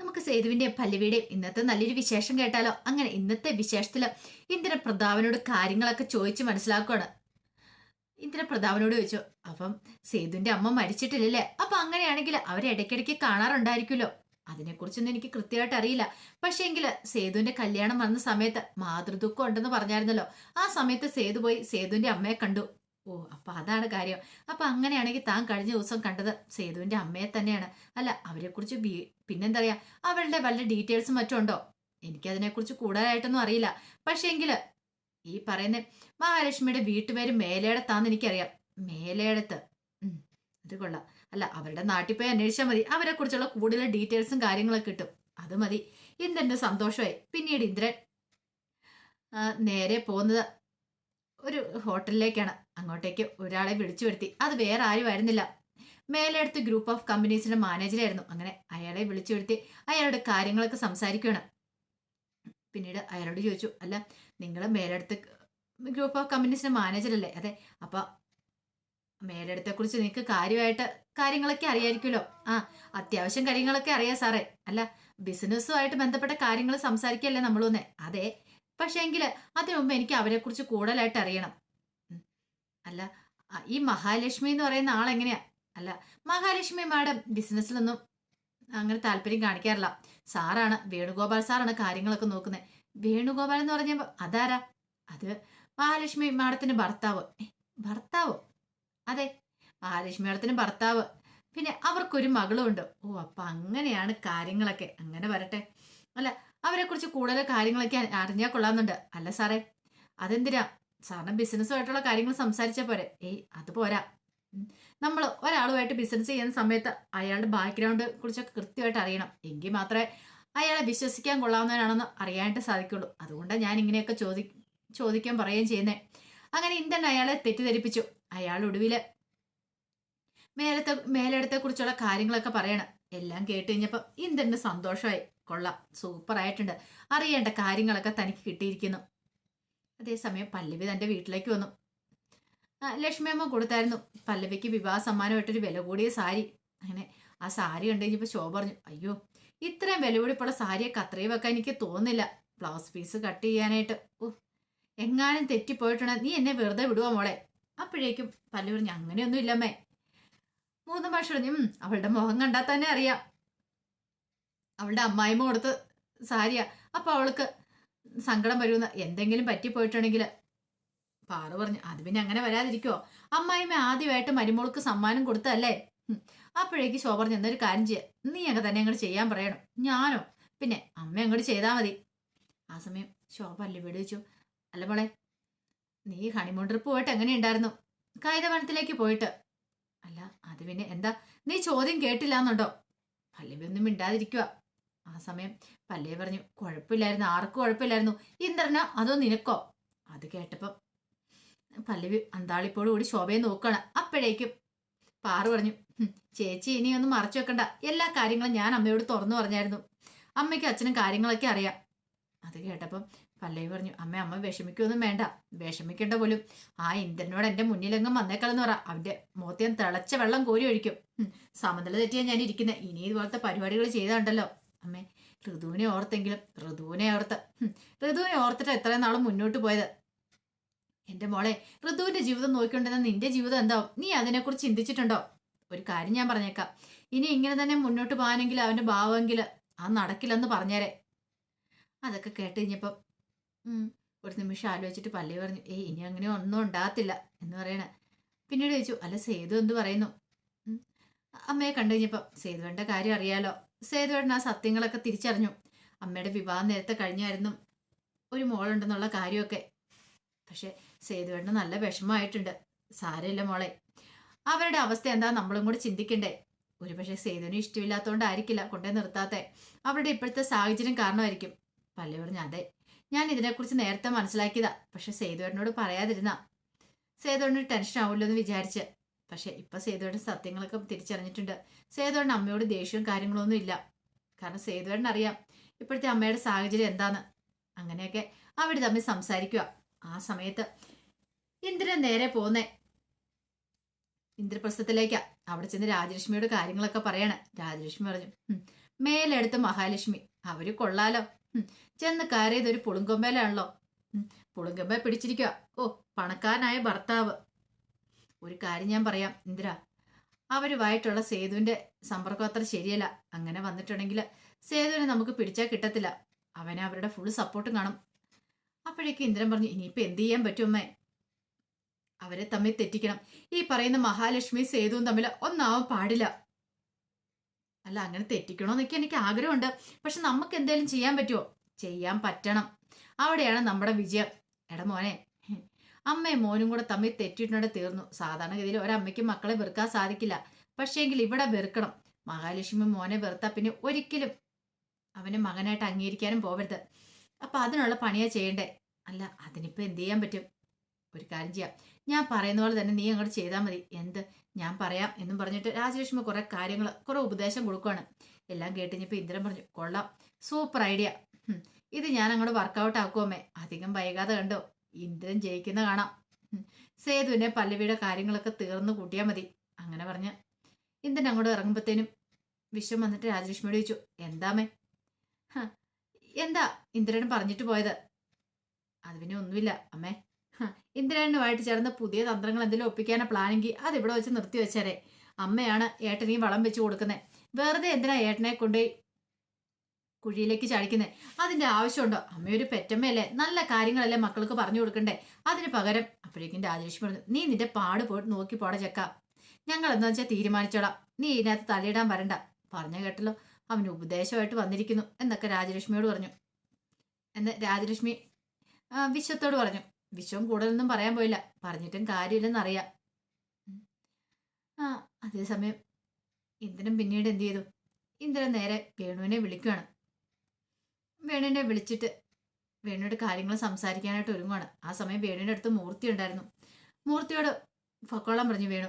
നമുക്ക് സേതുവിന്റെയും പല്ലവിയുടെയും ഇന്നത്തെ നല്ലൊരു വിശേഷം കേട്ടാലോ? അങ്ങനെ ഇന്നത്തെ വിശേഷത്തിൽ ഇന്ദ്ര പ്രതാപനോട് കാര്യങ്ങളൊക്കെ ചോദിച്ച് മനസ്സിലാക്കുവാണ്. ഇന്ദ്ര പ്രതാപനോട് ചോദിച്ചു അപ്പം സേതുവിന്റെ അമ്മ മരിച്ചിട്ടില്ലല്ലേ? അപ്പൊ അങ്ങനെയാണെങ്കിൽ അവരെ ഇടയ്ക്കിടയ്ക്ക് കാണാറുണ്ടായിരിക്കുമല്ലോ. അതിനെക്കുറിച്ചൊന്നും എനിക്ക് കൃത്യമായിട്ട് അറിയില്ല. പക്ഷേ എങ്കിൽ സേതുവിന്റെ കല്യാണം വന്ന സമയത്ത് മാതൃദുഃഖം ഉണ്ടെന്ന് പറഞ്ഞായിരുന്നല്ലോ. ആ സമയത്ത് സേതു പോയി സേതുവിന്റെ അമ്മയെ കണ്ടു. ഓ അപ്പൊ അതാണ് കാര്യം. അപ്പൊ അങ്ങനെയാണെങ്കിൽ താൻ കഴിഞ്ഞ ദിവസം കണ്ടത് സേതുവിന്റെ അമ്മയെ തന്നെയാണ്. അല്ല അവരെക്കുറിച്ച് കുറിച്ച് പിന്നെന്താ പറയാ അവളുടെ വല്ല ഡീറ്റെയിൽസും മറ്റും ഉണ്ടോ എനിക്കതിനെക്കുറിച്ച് കൂടുതലായിട്ടൊന്നും അറിയില്ല. പക്ഷേ എങ്കിൽ ഈ പറയുന്ന മഹാലക്ഷ്മിയുടെ വീട്ടുപേര് മേലേടത്താന്ന് എനിക്കറിയാം. മേലേടത്ത് അത് കൊള്ളാം. അല്ല അവരുടെ നാട്ടിൽ പോയി അന്വേഷിച്ചാൽ മതി. അവരെ കുറിച്ചുള്ള കൂടുതൽ ഡീറ്റെയിൽസും കാര്യങ്ങളൊക്കെ കിട്ടും. അത് മതി. ഇന്ദ്രന്റെ സന്തോഷമായി പിന്നീട് ഇന്ദ്രൻ നേരെ പോകുന്നത് ഒരു ഹോട്ടലിലേക്കാണ്. അങ്ങോട്ടേക്ക് ഒരാളെ വിളിച്ചു വരുത്തി. അത് വേറെ ആരും ആയിരുന്നില്ല. മേലെടുത്ത് ഗ്രൂപ്പ് ഓഫ് കമ്പനീസിന്റെ മാനേജറായിരുന്നു അങ്ങനെ അയാളെ വിളിച്ചു വരുത്തി. അയാളുടെ കാര്യങ്ങളൊക്കെ സംസാരിക്കുകയാണ്. പിന്നീട് അയാളോട് ചോദിച്ചു അല്ല നിങ്ങൾ മേലെടുത്ത് ഗ്രൂപ്പ് ഓഫ് കമ്പനീസിന്റെ മാനേജറല്ലേ അതെ അപ്പൊ മേലെടുത്തെ കുറിച്ച് നിങ്ങൾക്ക് കാര്യമായിട്ട് കാര്യങ്ങളൊക്കെ അറിയായിരിക്കുമല്ലോ. ആ അത്യാവശ്യം കാര്യങ്ങളൊക്കെ അറിയാം സാറേ. അല്ല ബിസിനസ്സുമായിട്ട് ബന്ധപ്പെട്ട കാര്യങ്ങൾ സംസാരിക്കല്ലേ നമ്മളൊന്നേ അതെ പക്ഷേ എങ്കിൽ അതിനു മുമ്പ് എനിക്ക് അവരെക്കുറിച്ച് കൂടുതലായിട്ട് അറിയണം. അല്ല ഈ മഹാലക്ഷ്മി എന്ന് പറയുന്ന ആളെങ്ങനെയാ അല്ല മഹാലക്ഷ്മി മാഡം ബിസിനസ്സിലൊന്നും അങ്ങനെ താല്പര്യം കാണിക്കാറില്ല. സാറാണ് വേണുഗോപാൽ സാറാണ് കാര്യങ്ങളൊക്കെ നോക്കുന്നത്. വേണുഗോപാൽ എന്ന് പറഞ്ഞപ്പോൾ അതാരാ? അത് മഹാലക്ഷ്മി മാഡത്തിന്റെ ഭർത്താവ്. ഭർത്താവ്? അതെ മഹാലക്ഷ്മി മാഡത്തിന് ഭർത്താവ്. പിന്നെ അവർക്കൊരു മകളുമുണ്ട് ഓ അപ്പൊ അങ്ങനെയാണ് കാര്യങ്ങളൊക്കെ. അങ്ങനെ വരട്ടെ. അല്ല അവരെ കുറിച്ച് കൂടുതൽ കാര്യങ്ങളൊക്കെ അറിഞ്ഞാൽ കൊള്ളാമെന്നുണ്ട്. അല്ല സാറേ അതെന്തിനാ? സാറിന് ബിസിനസ്സുമായിട്ടുള്ള കാര്യങ്ങൾ സംസാരിച്ചാൽ പോരെ. ഏയ് അത് പോരാ. നമ്മൾ ഒരാളുമായിട്ട് ബിസിനസ് ചെയ്യുന്ന സമയത്ത് അയാളുടെ ബാക്ക്ഗ്രൗണ്ട് കുറിച്ചൊക്കെ കൃത്യമായിട്ട് അറിയണം. എങ്കിൽ മാത്രമേ അയാളെ വിശ്വസിക്കാൻ കൊള്ളാവുന്നവനാണെന്ന് അറിയാനായിട്ട് സാധിക്കുള്ളൂ. അതുകൊണ്ടാണ് ഞാൻ ഇങ്ങനെയൊക്കെ ചോദി ചോദിക്കാൻ പറയുകയും ചെയ്യുന്നത് അങ്ങനെ ഇന്ത്യൻ അയാളെ തെറ്റിദ്ധരിപ്പിച്ചു. അയാൾ ഒടുവിൽ മേലത്തെ മേലെടുത്തെ കുറിച്ചുള്ള കാര്യങ്ങളൊക്കെ പറയണം. എല്ലാം കേട്ട് കഴിഞ്ഞപ്പോൾ ഇന്ദ്രന് സന്തോഷമായി. കൊള്ളാം. സൂപ്പറായിട്ടുണ്ട്. അറിയേണ്ട കാര്യങ്ങളൊക്കെ തനിക്ക് കിട്ടിയിരിക്കുന്നു. അതേസമയം പല്ലവി തന്റെ വീട്ടിലേക്ക് വന്നു. ലക്ഷ്മി ലക്ഷ്മിയമ്മ കൊടുത്തായിരുന്നു. പല്ലവിക്ക് വിവാഹ സമ്മാനമായിട്ടൊരു വില കൂടിയ സാരി. അങ്ങനെ ആ സാരി കണ്ടു കഴിഞ്ഞപ്പോൾ ശോഭ പറഞ്ഞു അയ്യോ ഇത്രയും വില കൂടിപ്പുള്ള സാരിയൊക്കെ അത്രയും വെക്കാൻ എനിക്ക് തോന്നുന്നില്ല. ബ്ലൗസ് പീസ് കട്ട് ചെയ്യാനായിട്ട്. ഓ എങ്ങാനും തെറ്റിപ്പോയിട്ടുണ്ടെങ്കിൽ നീ എന്നെ വെറുതെ വിടുവാ മോളെ? അപ്പോഴേക്കും പല്ലു പറഞ്ഞു അങ്ങനെയൊന്നും ഇല്ലമ്മേ മൂന്ന് ഭാഷ പറഞ്ഞു അവളുടെ മുഖം കണ്ടാൽ തന്നെ അറിയാം. അവളുടെ അമ്മായിമ്മ കൊടുത്ത് സാരിയാ. അപ്പൊ അവൾക്ക് സങ്കടം വരുമെന്ന് എന്തെങ്കിലും പറ്റിപ്പോയിട്ടുണ്ടെങ്കിൽ പാറു പറഞ്ഞു അത് പിന്നെ അങ്ങനെ വരാതിരിക്കുവോ? അമ്മായിമ്മ ആദ്യമായിട്ട് മരുമോൾക്ക് സമ്മാനം കൊടുത്തല്ലേ. അപ്പോഴേക്ക് ശോഭ പറഞ്ഞു എന്നൊരു കാര്യം ചെയ്യാം നീ അങ്ങ് തന്നെ അങ്ങോട്ട് ചെയ്യാൻ പറയണം. ഞാനോ? പിന്നെ അമ്മ അങ്ങോട്ട് ചെയ്താൽ മതി. ആ സമയം ശോഭ അല്ലേ വെച്ചു. അല്ല മോളെ നീ ഹണിമൂൺ ട്രിപ്പ് പോയിട്ട് എങ്ങനെയുണ്ടായിരുന്നു കായികവനത്തിലേക്ക് പോയിട്ട്. അല്ല അത് പിന്നെ എന്താ? നീ ചോദ്യം കേട്ടില്ല എന്നുണ്ടോ പല്ലവി ഒന്നും മിണ്ടാതിരിക്കുക ആ സമയം പല്ലേ പറഞ്ഞു കുഴപ്പമില്ലായിരുന്നു ആർക്കും കുഴപ്പമില്ലായിരുന്നു. ഇന്ദ്രനോ അതോ നിനക്കോ? അത് കേട്ടപ്പം പല്ലവി അന്താളിപ്പോട് കൂടി ശോഭയെ നോക്കുകയാണ് അപ്പോഴേക്കും പാറു പറഞ്ഞു ചേച്ചി ഇനി ഒന്നും മറച്ചു വെക്കണ്ട. എല്ലാ കാര്യങ്ങളും ഞാൻ അമ്മയോട് തുറന്നു പറഞ്ഞായിരുന്നു. അമ്മയ്ക്ക് അച്ഛനും കാര്യങ്ങളൊക്കെ അറിയാം. അത് കേട്ടപ്പം പല്ലവി പറഞ്ഞു അമ്മ അമ്മ വിഷമിക്കൊന്നും വേണ്ട. വിഷമിക്കേണ്ട പോലും. ആ ഇന്ദ്രനോട് എന്റെ മുന്നിലെങ്ങും വന്നേക്കളെന്ന് പറ. അവന്റെ മോത്യം തിളച്ച വെള്ളം കോരി ഒഴിക്കും. സമനില തെറ്റിയാ ഞാൻ ഇരിക്കുന്നത് ഇനി ഇതുപോലത്തെ പരിപാടികൾ ചെയ്താണ്ടല്ലോ അമ്മേ ഋതുവിനെ ഓർത്തെങ്കിലും ഋതുവിനെ ഓർത്ത് ഋതുവിനെ ഓർത്തിട്ട് എത്രയും നാളും മുന്നോട്ട് പോയത്. എന്റെ മോളെ ഋതുവിന്റെ ജീവിതം നോക്കിക്കൊണ്ടിരുന്ന നിന്റെ ജീവിതം എന്താ? നീ അതിനെക്കുറിച്ച് ചിന്തിച്ചിട്ടുണ്ടോ? ഒരു കാര്യം ഞാൻ പറഞ്ഞേക്കാം. ഇനി ഇങ്ങനെ തന്നെ മുന്നോട്ട് പോകാനെങ്കിൽ അവന്റെ ഭാവമെങ്കിൽ ആ നടക്കില്ലെന്ന് പറഞ്ഞേരെ. അതൊക്കെ കേട്ട് കഴിഞ്ഞപ്പം ഒരു നിമിഷം ആലോചിച്ചിട്ട് പല്ലി പറഞ്ഞു ഏയ് ഇനി അങ്ങനെ ഒന്നും ഉണ്ടാകത്തില്ല എന്ന് പറയണ. പിന്നീട് ചോദിച്ചു അല്ല സേതു എന്ത് പറയുന്നു? അമ്മയെ കണ്ടു കഴിഞ്ഞപ്പം സേതുവേണ്ട കാര്യം അറിയാലോ സേതുവേട്ടൻ ആ സത്യങ്ങളൊക്കെ തിരിച്ചറിഞ്ഞു. അമ്മയുടെ വിവാഹം നേരത്തെ കഴിഞ്ഞായിരുന്നു. ഒരു മോളുണ്ടെന്നുള്ള കാര്യമൊക്കെ. പക്ഷെ സേതുവേട്ടന് നല്ല വിഷമമായിട്ടുണ്ട്. സാരമില്ല മോളെ. അവരുടെ അവസ്ഥ എന്താ നമ്മളും കൂടി ചിന്തിക്കണ്ടേ? ഒരു പക്ഷേ സേതുവിന് ഇഷ്ടമില്ലാത്തതുകൊണ്ടായിരിക്കില്ല കൊണ്ടേ നിർത്താത്തെ. അവരുടെ ഇപ്പോഴത്തെ സാഹചര്യം കാരണമായിരിക്കും. പല്ലി പറഞ്ഞു അതെ. ഞാൻ ഇതിനെക്കുറിച്ച് നേരത്തെ മനസ്സിലാക്കിയതാ. പക്ഷെ സേതുവേട്ടനോട് പറയാതിരുന്ന. സേതുവേട്ടന് ടെൻഷൻ ആവില്ലെന്ന് വിചാരിച്ച്. പക്ഷെ ഇപ്പൊ സേതുവേടൻ സത്യങ്ങളൊക്കെ തിരിച്ചറിഞ്ഞിട്ടുണ്ട്. സേതുവേടൻ അമ്മയോട് ദേഷ്യവും കാര്യങ്ങളൊന്നും ഇല്ല. കാരണം സേതുവേടൻ അറിയാം ഇപ്പോഴത്തെ അമ്മയുടെ സാഹചര്യം എന്താന്ന്. അങ്ങനെയൊക്കെ അവർ തമ്മിൽ സംസാരിക്കുക ആ സമയത്ത് ഇന്ദ്രൻ നേരെ പോന്നേ. ഇന്ദ്രപ്രസ്ഥത്തിലേക്കാ. അവിടെ ചെന്ന് രാജലക്ഷ്മിയോട് കാര്യങ്ങളൊക്കെ പറയാണ്. രാജലക്ഷ്മി പറഞ്ഞു "ഉം, മേലെടുത്ത് മഹാലക്ഷ്മി. അവർ കൊള്ളാലോ. ചെന്ന് കയറിയത് ഒരു പുളുങ്കൊമ്പേലാണല്ലോ. പുളുങ്കൊമ്പ പുളുങ്കൊമ്പെ പിടിച്ചിരിക്കുക ഓ പണക്കാരനായ ഭർത്താവ്. ഒരു കാര്യം ഞാൻ പറയാം. ഇന്ദിര അവരുമായിട്ടുള്ള സേതുവിന്റെ സമ്പർക്കം അത്ര ശരിയല്ല. അങ്ങനെ വന്നിട്ടുണ്ടെങ്കിൽ സേതുവിനെ നമുക്ക് പിടിച്ചാൽ കിട്ടത്തില്ല. അവനെ അവരുടെ ഫുൾ സപ്പോർട്ടും കാണും. അപ്പോഴേക്ക് ഇന്ദ്രൻ പറഞ്ഞു ഇനിയിപ്പോൾ എന്ത് ചെയ്യാൻ പറ്റും അമ്മേ? അവരെ തമ്മിൽ തെറ്റിക്കണം. ഈ പറയുന്ന മഹാലക്ഷ്മി സേതുവും തമ്മിൽ ഒന്നാവാൻ പാടില്ല. അല്ല അങ്ങനെ തെറ്റിക്കണോന്നൊക്കെ എനിക്ക് ആഗ്രഹമുണ്ട്. പക്ഷെ നമുക്ക് എന്തെങ്കിലും ചെയ്യാൻ പറ്റുമോ ചെയ്യാൻ പറ്റണം. അവിടെയാണ് നമ്മുടെ വിജയം. എടാ മോനെ അമ്മയും മോനും കൂടെ തമ്മിൽ തെറ്റിയിട്ടുണ്ടെ തീർന്നു. സാധാരണഗതിയിൽ ഒരമ്മയ്ക്ക് മക്കളെ വെറുക്കാൻ സാധിക്കില്ല. പക്ഷേങ്കിൽ ഇവിടെ വെറുക്കണം. മഹാലക്ഷ്മി മോനെ വെറുത്താ പിന്നെ ഒരിക്കലും അവനെ മകനായിട്ട് അംഗീകരിക്കാനും പോവരുത്. അപ്പൊ അതിനുള്ള പണിയാ ചെയ്യണ്ടേ? അല്ല അതിനിപ്പോ എന്ത് ചെയ്യാൻ പറ്റും? ഒരു കാര്യം ചെയ്യാം. ഞാൻ പറയുന്ന പോലെ തന്നെ നീ അങ്ങോട്ട് ചെയ്താൽ മതി. എന്ത്? ഞാൻ പറയാം എന്നും പറഞ്ഞിട്ട് രാജലക്ഷ്മി കുറെ കാര്യങ്ങൾ കുറെ ഉപദേശം കൊടുക്കുവാണ്. എല്ലാം കേട്ടിഞ്ഞപ്പോ ഇന്ദ്രൻ പറഞ്ഞു കൊള്ളാം. Super idea. ഇത് ഞാൻ അങ്ങോട്ട് വർക്കൗട്ട് ആക്കുമേ അധികം വൈകാതെ കണ്ടോ? ഇന്ദ്രൻ ജയിക്കുന്ന കാണാം. സേതുവിന്റെ പല്ലവിയുടെ കാര്യങ്ങളൊക്കെ തീർന്നു കൂട്ടിയാൽ മതി. അങ്ങനെ പറഞ്ഞ ഇന്ദ്രൻ അങ്ങോട്ട് ഇറങ്ങുമ്പോഴത്തേനും വിശ്വം വന്നിട്ട് രാജലക്ഷ്മിയോട് ചോദിച്ചു എന്താമേ? എന്താ ഇന്ദ്രൻ പറഞ്ഞിട്ട് പോയത്? അത് പിന്നെ ഒന്നുമില്ല അമ്മേ. ഇന്ദ്രനുമായിട്ട് ചേർന്ന് പുതിയ തന്ത്രങ്ങൾ എന്തെങ്കിലും ഒപ്പിക്കാനാ പ്ലാനെങ്കിൽ അത് ഇവിടെ വെച്ച് നിർത്തി വെച്ചേരെ. അമ്മയാണ് ഏട്ടനീ വളം വെച്ച് കൊടുക്കുന്നത് വെറുതെ എന്തിനാ ഏട്ടനെ കൊണ്ടുപോയി കുഴിയിലേക്ക് ചാടിക്കുന്നത് അതിന്റെ ആവശ്യമുണ്ടോ? അമ്മയൊരു പെറ്റമ്മയല്ലേ? നല്ല കാര്യങ്ങളല്ലേ മക്കൾക്ക് പറഞ്ഞു കൊടുക്കണ്ടേ? അതിന് പകരം അപ്പോഴേക്കും രാജലക്ഷ്മി പറഞ്ഞു നീ നിന്റെ പാട് പോയിട്ട് നോക്കി പോടെ ചെക്ക. ഞങ്ങൾ എന്താ വെച്ചാൽ തീരുമാനിച്ചോളാം. നീ ഇതിനകത്ത് തലയിടാൻ വരണ്ട. പറഞ്ഞ കേട്ടല്ലോ. അവന് ഉപദേശമായിട്ട് വന്നിരിക്കുന്നു എന്നൊക്കെ രാജലക്ഷ്മിയോട് പറഞ്ഞു. എന്ന് രാജലക്ഷ്മി വിശ്വത്തോട് പറഞ്ഞു. വിശ്വം കൂടുതലൊന്നും പറയാൻ പോയില്ല. പറഞ്ഞിട്ടും കാര്യമില്ലെന്നറിയാം. ആ അതേസമയം ഇന്ദ്രൻ പിന്നീട് എന്ത് ചെയ്തു? ഇന്ദ്രൻ നേരെ വേണുവിനെ വിളിക്കുകയാണ് വേണുവിനെ വിളിച്ചിട്ട്. വേണുവിന്റെ കാര്യങ്ങൾ സംസാരിക്കാനായിട്ട് ഒരുങ്ങുവാണ്. ആ സമയം വേണുവിന്റെ അടുത്ത് മൂർത്തി ഉണ്ടായിരുന്നു. മൂർത്തിയോട് ഫക്കോളം പറഞ്ഞു വേണു.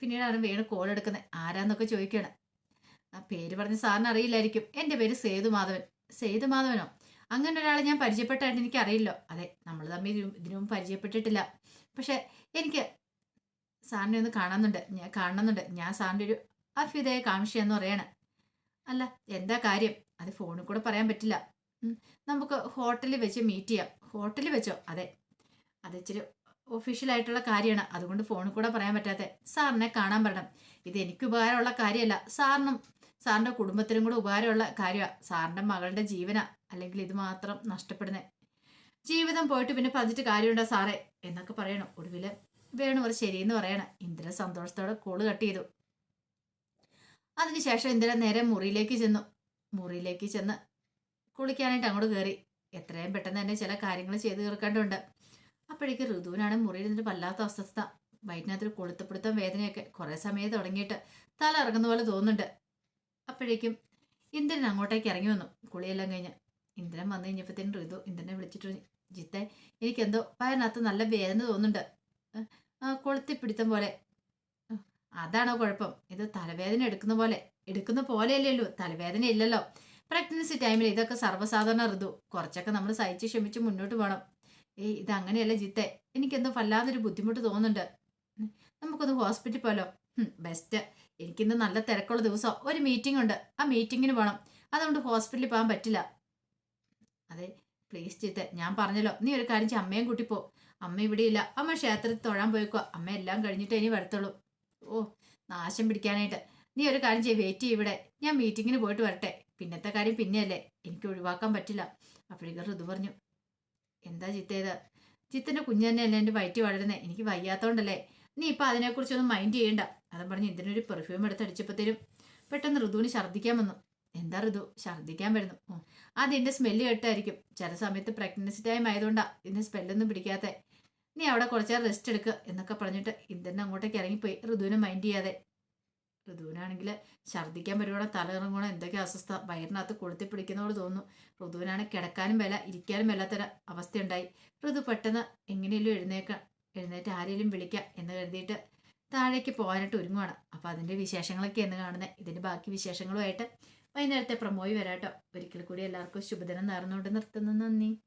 പിന്നീടാണ് വേണു കോൾ എടുക്കുന്നത് ആരാന്നൊക്കെ ചോദിക്കുകയാണ് ആ പേര് പറഞ്ഞ് സാറിന് അറിയില്ലായിരിക്കും. എന്റെ പേര് സേതുമാധവൻ. സേതുമാധവനോ? അങ്ങനെ ഒരാളെ ഞാൻ പരിചയപ്പെട്ടായിട്ട് എനിക്ക് അറിയില്ലോ. അതെ നമ്മൾ തമ്മിൽ ഇതിനു പരിചയപ്പെട്ടിട്ടില്ല. പക്ഷെ എനിക്ക് സാറിനെ ഒന്ന് കാണുന്നുണ്ട്. ഞാൻ കാണുന്നുണ്ട് ഞാൻ സാറിന്റെ ഒരു അഭ്യുദയ കാംക്ഷയെന്ന് പറയാണ്. അല്ല എന്താ കാര്യം? അത് ഫോണിൽ കൂടെ പറയാൻ പറ്റില്ല. നമുക്ക് ഹോട്ടലിൽ വെച്ച് മീറ്റ് ചെയ്യാം. ഹോട്ടലിൽ വെച്ചോ? അതെ. അത് ഇച്ചിരി ഒഫീഷ്യലായിട്ടുള്ള കാര്യമാണ്. അതുകൊണ്ട് ഫോണിൽ കൂടെ പറയാൻ പറ്റാത്ത. സാറിനെ കാണാൻ പറ്റണം ഇത് എനിക്ക് ഉപകാരമുള്ള കാര്യമല്ല. സാറിനും സാറിന്റെ കുടുംബത്തിനും കൂടെ ഉപകാരമുള്ള കാര്യമാണ് സാറിന്റെ മകളുടെ ജീവന. അല്ലെങ്കിൽ ഇത് മാത്രം നഷ്ടപ്പെടുന്നത് ജീവിതം പോയിട്ട് പിന്നെ പതിച്ചിട്ട് കാര്യമുണ്ടോ സാറേ? എന്നൊക്കെ പറയണം. ഒടുവിൽ വേണു ഒരു ശരിയെന്ന് പറയണം. ഇന്ദ്രൻ സന്തോഷത്തോടെ കോൾ കട്ട് ചെയ്തു. അതിനുശേഷം ഇന്ദ്രൻ നേരെ മുറിയിലേക്ക് ചെന്നു. മുറിയിലേക്ക് ചെന്ന് കുളിക്കാനായിട്ട് അങ്ങോട്ട് കയറി എത്രയും പെട്ടെന്ന് തന്നെ ചില കാര്യങ്ങൾ ചെയ്ത് തീർക്കേണ്ടതുണ്ട്. അപ്പോഴേക്ക് ഋതുവിനാണ് മുറിയിൽ നിന്നിട്ട് വല്ലാത്ത അസ്വസ്ഥ. വയറ്റിനകത്തൊരു കൊളുത്തപ്പിടുത്തം വേദനയൊക്കെ കുറേ സമയം തുടങ്ങിയിട്ട് തല ഇറങ്ങുന്ന പോലെ തോന്നുന്നുണ്ട്. അപ്പോഴേക്കും ഇന്ദ്രൻ അങ്ങോട്ടേക്ക് ഇറങ്ങി വന്നു. കുളിയെല്ലാം കഴിഞ്ഞ്. ഇന്ദ്രൻ വന്നു കഴിഞ്ഞപ്പോഴത്തേനും ഋതു ഇന്ദ്രനെ വിളിച്ചിട്ട് ജിത്തെ എനിക്കെന്തോ വയറിനകത്ത് നല്ല വേദന തോന്നുന്നുണ്ട്. കൊളുത്തിപ്പിടുത്തം പോലെ. അതാണോ കുഴപ്പം? ഇത് തലവേദന എടുക്കുന്ന പോലെ. എടുക്കുന്ന പോലെയല്ലേ ഉള്ളൂ. തലവേദന ഇല്ലല്ലോ. പ്രഗ്നൻസി ടൈമിൽ ഇതൊക്കെ സർവസാധാരണ ഋതു. കുറച്ചൊക്കെ നമ്മൾ സഹിച്ച് ക്ഷമിച്ച് മുന്നോട്ട് പോകണം ഏയ് ഇത് അങ്ങനെയല്ല ജിത്തെ. എനിക്കെന്തോ വല്ലാതൊരു ബുദ്ധിമുട്ട് തോന്നുന്നുണ്ട്. നമുക്കൊന്ന് ഹോസ്പിറ്റലിൽ പോലോ? ബെസ്റ്റ് എനിക്കിന്ന് നല്ല തിരക്കുള്ള ദിവസം. ഒരു മീറ്റിംഗ് ഉണ്ട്. ആ മീറ്റിങ്ങിന് പോകണം അതുകൊണ്ട് ഹോസ്പിറ്റലിൽ പോകാൻ പറ്റില്ല. അതെ പ്ലീസ് ചിത്തെ ഞാൻ പറഞ്ഞല്ലോ. നീ ഒരു കാര്യം അമ്മയും കൂട്ടി പോ. അമ്മ ഇവിടെ ഇല്ല. അമ്മ ക്ഷേത്രത്തിൽ തൊഴാൻ പോയിക്കോ അമ്മ എല്ലാം കഴിഞ്ഞിട്ട് ഇനി വരത്തുള്ളൂ. ഓ നാശം പിടിക്കാനായിട്ട്. നീ ഒരു കാര്യം ചെയ്യ്. വെയിറ്റ് ചെയ്യ് ഇവിടെ. ഞാൻ മീറ്റിങ്ങിന് പോയിട്ട് വരട്ടെ. പിന്നത്തെ കാര്യം പിന്നെയല്ലേ. എനിക്ക് ഒഴിവാക്കാൻ പറ്റില്ല. അപ്പോഴേക്കും ഋതു പറഞ്ഞു എന്താ ചിത്തേത് ചിത്തന്റെ കുഞ്ഞു തന്നെയല്ലേ എന്റെ വയറ്റി വളരുന്നത് എനിക്ക് വയ്യാത്തോണ്ടല്ലേ? നീ ഇപ്പൊ അതിനെക്കുറിച്ചൊന്നും മൈൻഡ് ചെയ്യണ്ട. അതും പറഞ്ഞ് ഇതിനൊരു പെർഫ്യൂം എടുത്ത് എടുത്തടിച്ചപ്പോഴത്തേനും പെട്ടെന്ന് ഋതുവിന് ഛർദ്ദിക്കാൻ വന്നു. എന്താ ഋതു? ഛർദ്ദിക്കാൻ വരുന്നു. ഓ, അതിന്റെ സ്മെല്ല് കേട്ടായിരിക്കും. ചില സമയത്ത് പ്രഗ്നൻസി ടൈം ആയതുകൊണ്ടാ ഇതിന്റെ സ്മെല്ലൊന്നും പിടിക്കാത്ത. നീ അവിടെ കുറച്ചേരം റെസ്റ്റ് എടുക്കുക എന്നൊക്കെ പറഞ്ഞിട്ട് ഇന്ദ്രൻ അങ്ങോട്ടേക്ക് ഇറങ്ങിപ്പോയി. ഋതുവിനെ മൈൻഡ് ചെയ്യാതെ. ഋതുവിനാണെങ്കിൽ ഛർദ്ദിക്കാൻ പരിപാടി തല ഇറങ്ങണോ എന്തൊക്കെ അസ്വസ്ഥ വയറിനകത്ത് കൊളുത്തി പിടിക്കുന്നതോട് തോന്നുന്നു. ഋതുവിനാണ് കിടക്കാനും വില ഇരിക്കാനും വല്ലാത്തൊരു അവസ്ഥയുണ്ടായി. ഋതു പെട്ടെന്ന് എങ്ങനെയെങ്കിലും എഴുന്നേക്കാം എഴുന്നേറ്റ് ആരെങ്കിലും വിളിക്കാം എന്ന് കരുതിയിട്ട് താഴേക്ക് പോകാനായിട്ട് ഒരുങ്ങുവാണ്. അപ്പൊ അതിന്റെ വിശേഷങ്ങളൊക്കെ എന്ന് കാണുന്നത് ഇതിന്റെ ബാക്കി വിശേഷങ്ങളുമായിട്ട് വൈകുന്നേരത്തെ പ്രമോയി വരാട്ടോ. ഒരിക്കൽ കൂടി എല്ലാവർക്കും ശുഭദിനം നേർന്നുകൊണ്ട് നിർത്തുന്നു. നന്ദി.